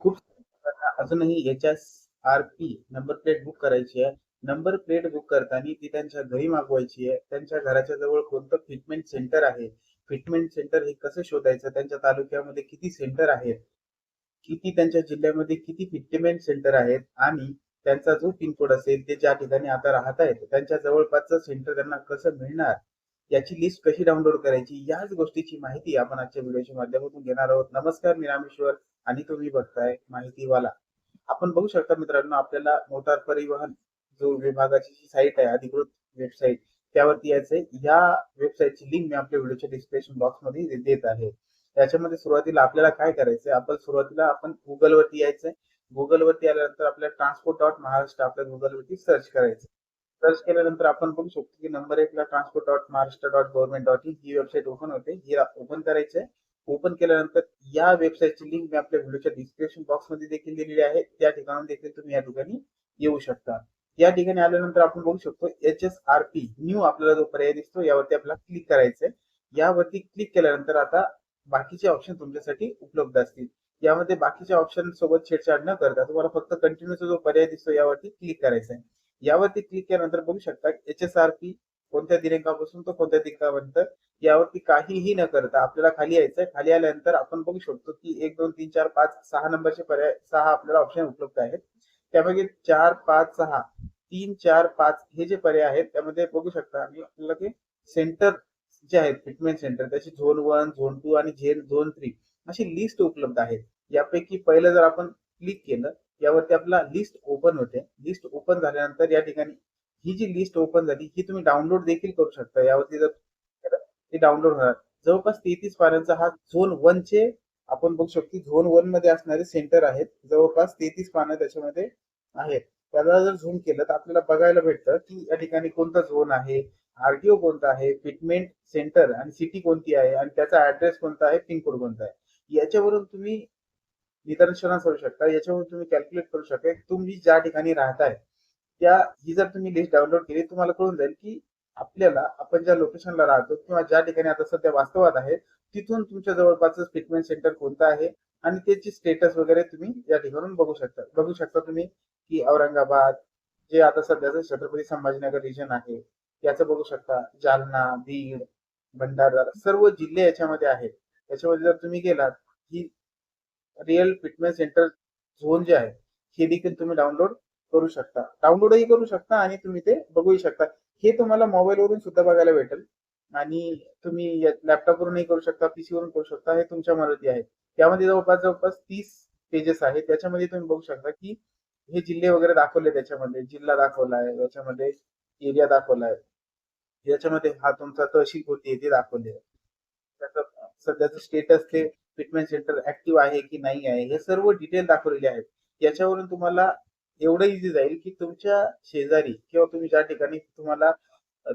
खूप अजूनही H S R P number plate book करायची आहे. नंबर प्लेट बुक करताना ती त्यांच्या घरी मागवायची आहे. त्यांच्या घराच्या जवळ कोणतं फिटमेंट सेंटर आहे? फिटमेंट सेंटर हे कसं शोधायचं? त्यांच्या तालुक्यामध्ये किती सेंटर आहेत? किती त्यांच्या जिल्ह्यामध्ये किती फिटमेंट सेंटर आहेत? आणि त्यांचा जो पिनकोड असेल ते ज्या ठिकाणी आता राहत आहेत त्यांच्या जवळपासचं सेंटर त्यांना कसं मिळणार? याची लिस्ट कशी डाउनलोड करायची याच गोष्टीची माहिती आपण आजच्या व्हिडिओच्या माध्यमातून घेणार आहोत. नमस्कार मी रामेश्वर आणि तुम्ही बघताय माहितीवाला. आपण बघू शकता मित्रांनो आपल्याला मोटार परिवहन जो विभागाची जी साईट आहे अधिकृत वेबसाईट त्यावरती यायचंय या वेबसाईटची लिंक मी आपल्या व्हिडिओच्या डिस्क्रिप्शन बॉक्समध्ये देत आहे. त्याच्यामध्ये सुरुवातीला आपल्याला काय करायचंय आपण सुरुवातीला आपण गुगलवरती यायचंय. गुगल वरती आल्यानंतर आपल्याला ट्रान्सपोर्ट डॉट महाराष्ट्र आपल्या गुगल वरती सर्च करायचं सर्च केल्यानंतर आपण बघू शकतो की नंबर एकला transport dot Maharashtra dot government dot in he website open होते. ही ओपन करायचंय. ओपन केल्यानंतर या वेबसाईटची लिंक मी आपल्या व्हिडिओच्या डिस्क्रिप्शन बॉक्समध्ये देखील दिलेली आहे. त्या ठिकाणी देखील तुम्ही या ठिकाणी येऊ शकता. या ठिकाणी आल्यानंतर आपण बघू शकतो H S R P new आपल्याला जो पर्याय दिसतो यावरती आपल्याला क्लिक करायचंय. यावरती क्लिक केल्यानंतर आता बाकीचे ऑप्शन तुमच्यासाठी उपलब्ध असतील. यामध्ये बाकीच्या ऑप्शन सोबत छेडछाड न करता तुम्हाला फक्त कंटिन्यूचा जो पर्याय दिसतो यावरती क्लिक करायचा आहे यावरती क्लिक केल्यानंतर बघू शकता एच एस आर पी कोणत्या दिनांकापासून तो कोणत्या दिनांकापर्यंत यावरती काहीही न करता आपल्याला खाली यायचंय. खाली आल्यानंतर आपण बघू शकतो की एक दोन तीन चार पाच सहा नंबरचे पर्याय सहा आपल्याला ऑप्शन उपलब्ध आहेत. त्यापैकी चार पाच सहा तीन चार पाच हे जे पर्याय आहेत त्यामध्ये बघू शकता आणि आपल्याला ते सेंटर जे आहेत ट्रीटमेंट सेंटर त्याची झोन वन झोन टू आणि झेन झोन थ्री अशी लिस्ट उपलब्ध आहेत. यापैकी पहिलं जर आपण क्लिक केलं यावरती आपला लिस्ट ओपन होते. लिस्ट ओपन झाल्यानंतर या ठिकाणी ही जी लिस्ट ओपन झाली ही तुम्ही डाउनलोड देखील करू शकता. यावरती जर ते डाउनलोड होणार. जवळपास तेहतीस पानांचा हा झोन वन चे आपण बघू शकतो झोन वनमध्ये असणारे सेंटर आहेत. जवळपास तेहतीस पानं त्याच्यामध्ये आहेत. त्याला जर झूम केलं तर आपल्याला बघायला भेटतं की या ठिकाणी कोणता झोन आहे आरटीओ कोणता आहे फिटमेंट सेंटर आणि सिटी कोणती आहे आणि त्याचा ऍड्रेस कोणता आहे पिनकोड कोणता आहे. याच्यावरून तुम्ही निदर्शनास करू शकता. याच्यावरून तुम्ही कॅल्क्युलेट करू शकता तुम्ही ज्या ठिकाणी राहताय त्या ही जर तुम्ही लिस्ट डाउनलोड केली तुम्हाला कळून जाईल की आपल्याला आपण ज्या लोकेशनला राहतो किंवा ज्या ठिकाणी आता सध्या वास्तवात आहे तिथून तुमच्या जवळपासचं ट्रीटमेंट सेंटर कोणतं आहे आणि त्याची स्टेटस वगैरे तुम्ही या ठिकाणून बघू शकता. बघू शकता तुम्ही की औरंगाबाद जे आता सध्याचं छत्रपती संभाजीनगर रिजन आहे याचं बघू शकता. जालना बीड भंडारा सर्व जिल्हे याच्यामध्ये आहेत. याच्यामध्ये जर तुम्ही गेलात ही रिअल फिटनेस सेंटर झोन जे आहे हे देखील तुम्ही डाउनलोड करू शकता. डाउनलोडही करू शकता आणि तुम्ही ते बघूही शकता. हे तुम्हाला मोबाईलवरून सुद्धा बघायला भेटेल. आणि तुम्ही लॅपटॉपवरूनही करू शकता पीसी वरून करू शकता. हे तुमच्या मदती आहे. त्यामध्ये जवळपास जवळपास तीस पेजेस आहेत. त्याच्यामध्ये तुम्ही बघू शकता की हे जिल्हे वगैरे दाखवले त्याच्यामध्ये. जिल्हा दाखवला आहे. त्याच्यामध्ये एरिया दाखवला आहे. याच्यामध्ये हा तुमचा तहसील कोणती आहे ते दाखवले आहे. त्याचं सध्याचं स्टेटस ते ट्रीटमेंट सेंटर ऍक्टिव्ह आहे की नाही आहे हे सर्व डिटेल दाखवलेले आहेत. याच्यावरून तुम्हाला एवढं इझी जाईल की तुमच्या शेजारी किंवा तुम्ही ज्या ठिकाणी तुम्हाला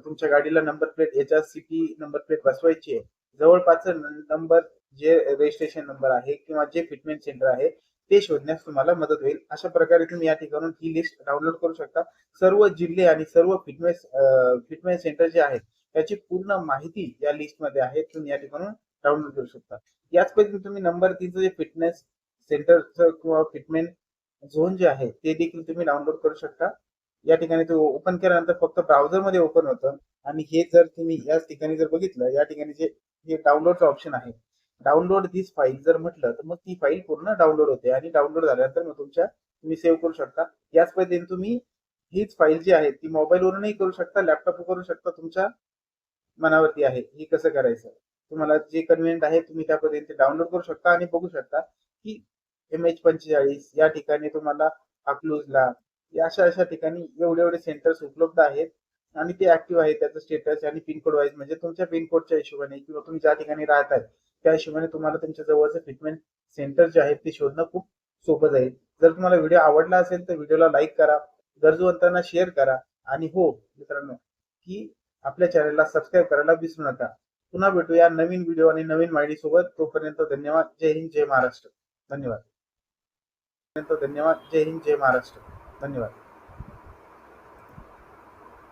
तुमच्या गाडीला number plate H R C T number plate बसवायची आहे जवळपास नंबर जे रजिस्ट्रेशन नंबर आहे किंवा जे फिटमेंट सेंटर आहे ते शोधण्यास तुम्हाला मदत होईल. अशा प्रकारे तुम्ही या ठिकाणून ही लिस्ट डाउनलोड करू शकता. सर्व जिल्हे आणि सर्व फिटनेस फिटनेस सेंटर जे आहेत त्याची पूर्ण माहिती या लिस्टमध्ये आहे. तुम्ही या ठिकाणून डाउनलोड करू शकता. याच पद्धतीने तुम्ही नंबर तीनचं जे फिटनेस सेंटरचं किंवा फिटमेंट झोन जे आहे ते देखील तुम्ही डाउनलोड करू शकता. या ठिकाणी तो ओपन केल्यानंतर फक्त ब्राउझरमध्ये ओपन होतं. आणि हे जर तुम्ही याच ठिकाणी जर बघितलं या ठिकाणी जे हे डाउनलोडचं ऑप्शन आहे. डाउनलोड दिस फाईल जर म्हटलं तर मग ती फाईल पूर्ण डाउनलोड होते. आणि डाउनलोड झाल्यानंतर मग तुमच्या तुम्ही सेव्ह करू शकता. याच पद्धतीने तुम्ही हीच फाईल जी आहे ती मोबाईलवरूनही करू शकता लॅपटॉप करू शकता तुमच्या मनावरती आहे. हे कसं करायचं? तुम्हाला जे कन्व्हिनियंट आहे तुम्ही त्या पद्धतीने डाउनलोड करू शकता आणि बघू शकता की एम एच पंचेचाळीस या ठिकाणी तुम्हाला अकलूजला अशा अशा ठिकाणी एवढे एवढे सेंटर्स उपलब्ध आहेत आणि ते ऍक्टिव्ह आहे त्याचं स्टेटस आणि पिनकोड वाईज म्हणजे तुमच्या पिनकोडच्या हिशोबाने किंवा तुम्ही ज्या ठिकाणी राहताय त्या हिशोबाने तुम्हाला तुमच्या जवळचं ट्रीटमेंट सेंटर जे आहेत ते शोधणं खूप सोपं जाईल. जर तुम्हाला व्हिडिओ आवडला असेल तर व्हिडिओला लाईक करा गरजूवंतांना शेअर करा आणि हो मित्रांनो की आपल्या चॅनलला सबस्क्राईब करायला विसरू नका. पुन्हा भेटूया नवीन व्हिडिओ आणि नवीन माहिती सोबत. तोपर्यंत धन्यवाद. जय हिंद जय महाराष्ट्र. धन्यवाद. धन्यवाद. जय हिंद जय महाराष्ट्र. धन्यवाद.